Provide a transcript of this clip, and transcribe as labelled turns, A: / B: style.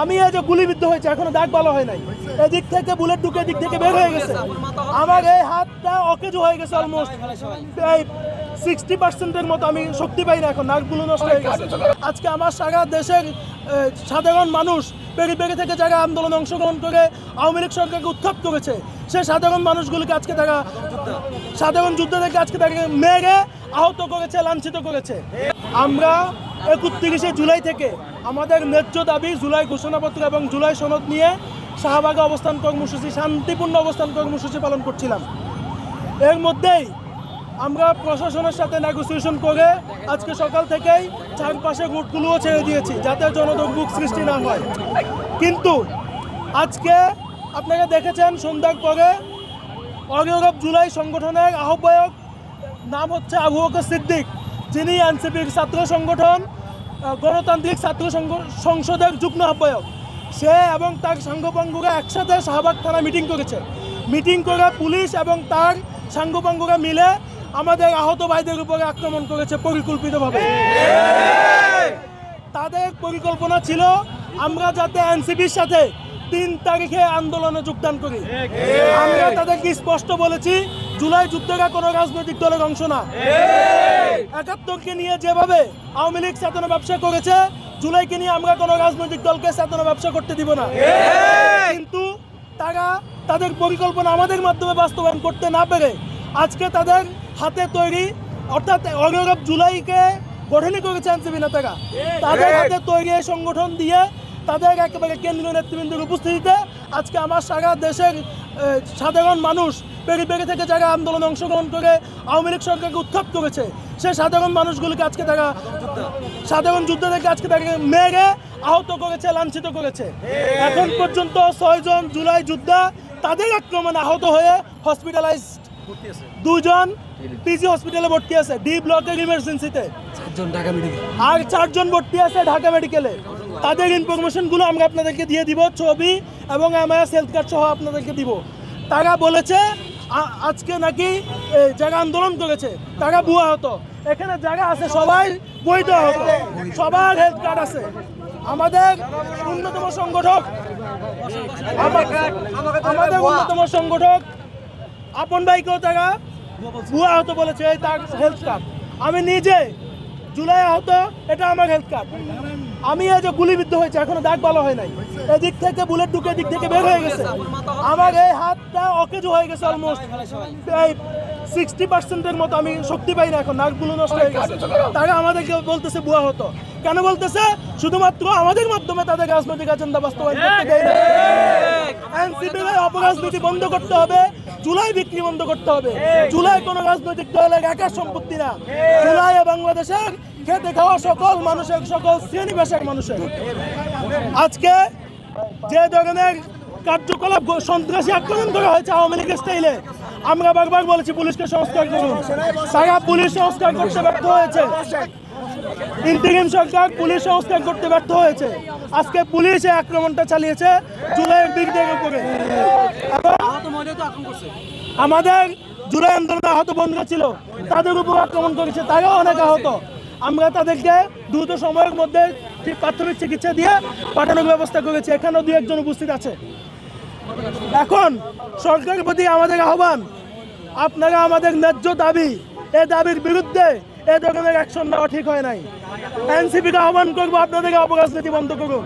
A: আমি এই যে গুলিবিদ্ধ হয়েছে, এখনও দাগ ভালো হয় নাই। এদিক থেকে বুলেট ঢুকে এদিক থেকে বের হয়ে গেছে। আমার এই হাতটা অকেজো হয়ে গেছে অলমোস্ট এই সিক্সটি পার্সেন্টের মতো আমি শক্তি পাই না এখন, নাকগুলো নষ্ট হয়ে গেছে। আজকে আমার সারা দেশের সাধারণ মানুষ পেরি পেরি থেকে যারা আন্দোলনে অংশগ্রহণ করে, আওয়ামী লীগ সরকারকে উৎখাত করেছে, সে সাধারণ মানুষগুলিকে আজকে তারা, সাধারণ যুদ্ধ থেকে আজকে তাকে মেরে আহত করেছে, লাঞ্ছিত করেছে। আমরা একত্রিশে জুলাই থেকে আমাদের ন্যায্য দাবি জুলাই ঘোষণাপত্র এবং জুলাই সনদ নিয়ে শাহবাগে অবস্থান কর্মসূচি, শান্তিপূর্ণ অবস্থান কর্মসূচি পালন করছিলাম। এর মধ্যেই আমরা প্রশাসনের সাথে নেগোসিয়েশন করে আজকে সকাল থেকেই চারপাশে রুটগুলোও ছেড়ে দিয়েছি, যাতে জনদুর্ভোগ সৃষ্টি না হয়। কিন্তু আজকে আপনারা দেখেছেন, সন্ধ্যার পরে অগৌরব জুলাই সংগঠনের আহ্বায়ক, নাম হচ্ছে আবু সিদ্দিক, যিনি এনসিপির ছাত্র সংগঠন গণতান্ত্রিক ছাত্র সংসদের যুগ্ম আহ্বায়ক। সে এবং তার সাঙ্গপাঙ্গুরা একসাথে শাহবাগ থানা মিটিং করেছে। মিটিং করে পুলিশ এবং তার সাঙ্গপাঙ্গুরা মিলে আমাদের আহত ভাইদের উপরে আক্রমণ করেছে পরিকল্পিতভাবে। তাদের পরিকল্পনা ছিল, আমরা যাতে এনসিপির সাথে তিন তারিখে আন্দোলনে যোগদান করি। আমরা তাদেরকে স্পষ্ট বলেছি জুলাই যুদ্ধের কোনো রাজনৈতিক দলের অংশ না। একাত্তরকে নিয়ে যেভাবে আওয়ামী লীগ চেতনা ব্যবসা করেছে জুলাইকে নিয়ে আমরা কোনো রাজনৈতিক দলকে চেতনা ব্যবসা করতে দিব না। কিন্তু তারা তাদের পরিকল্পনা আমাদের মাধ্যমে বাস্তবায়ন করতে না পেরে আজকে তাদের হাতে তৈরি অর্থাৎ অগৌরব জুলাইকে গঠনই করেছে এনসিপি নেতারা। তাদের হাতে তৈরি এই সংগঠন দিয়ে তাদের একেবারে কেন্দ্রীয় নেতৃবৃন্দের উপস্থিতিতে আজকে আমার সারা দেশের সাধারণ মানুষ পেরি পেরি থেকে যারা আন্দোলনে অংশগ্রহণ করে আওয়ামী লীগ সরকারকে উত্থাপ করেছে সে সাধারণ মানুষগুলিকে আজকে তারা সাধারণ যুদ্ধ থেকে আজকে তাকে মেরে আহত করেছে লাঞ্ছিত করেছে। এখন পর্যন্ত ছয়জন জুলাই যোদ্ধা তাদের আক্রমণে আহত হয়ে হসপিটালাইজ দুজন পিজি হসপিটালে ভর্তি আছে ডি ব্লকের ইমার্জেন্সিতে আর চারজন ভর্তি আছে ঢাকা মেডিকেলে তাদের ইনফরমেশনগুলো আমরা আপনাদেরকে দিয়ে দিব ছবি এবং এমআইএস হেলথ কার্ড সহ আপনাদেরকে দিব। তারা বলেছে আজকে নাকি যারা আন্দোলন করেছে, তারা বুয়া হতো। এখানে যারা আছে, সবাই বৈধ হতো। সবার হেলথ কার্ড আছে। আমাদের অন্যতম সংগঠক আমা- আমাদের অন্যতম সংগঠক আপন ভাইকেও তারা ভুয়া হতো বলেছে তার হেলথ কার্ড আমি নিজে জুলাই আহত, এটা আমার হেলথ কার্ড আমি এই যে গুলিবিদ্ধ হয়েছে এখনও দাগ ভালো হয় নাই। এদিক থেকে বুলেট ঢুকে এদিক থেকে বের হয়ে গেছে। আমার এই হাতটা অকেজো হয়ে গেছে অলমোস্ট এই সিক্সটি পার্সেন্টের মতো আমি শক্তি পাই না এখন নাকগুলো নষ্ট হয়ে গেছে। তারা আমাদেরকে বলতেছে বুয়া হতো। কেন বলতেছে? শুধুমাত্র আমাদের মাধ্যমে তাদের রাজনৈতিক এজেন্ডা বাস্তবায়ন করতে দেয় না। অপরাজনীতি বন্ধ করতে হবে। জুলাই বিক্রি বন্ধ করতে হবে। জুলাই কোন রাজনৈতিক দলের একার সম্পত্তি না। জুলাই বাংলাদেশের খেতে খাওয়া সকল মানুষের সকল শ্রেণি পেশার মানুষের। আজকে যে ধরনের কার্যকলাপ সন্ত্রাসী আক্রমণ করা হয়েছে আওয়ামী লীগের স্টাইলে আমরা বারবার বলেছি পুলিশকে সংস্কার করুন। তারা পুলিশ সংস্কার করতে ব্যর্থ হয়েছে। ইন্টিরিম সরকার পুলিশ সংস্কার করতে ব্যর্থ হয়েছে। আজকে পুলিশ এই আক্রমণটা চালিয়েছে জুলাইয়ের বিরুদ্ধের উপরে। এবং আমাদের জুলাই আন্দোলনে আহত বন্ধুরা ছিল, তাদের উপর আক্রমণ করেছে, তারাও অনেক আহত। আমরা তাদেরকে দ্রুত সময়ের মধ্যে ঠিক প্রাথমিক চিকিৎসা দিয়ে পাঠানোর ব্যবস্থা করেছি। এখানেও দু একজন উপস্থিত আছে। এখন সরকারের প্রতি আমাদের আহ্বান, আপনারা আমাদের ন্যায্য দাবি এই দাবির বিরুদ্ধে এ ধরনের অ্যাকশন নেওয়া ঠিক হয় নাই। এনসিপিকে আহ্বান করব আপনাদের অপরাজনীতি বন্ধ করুন।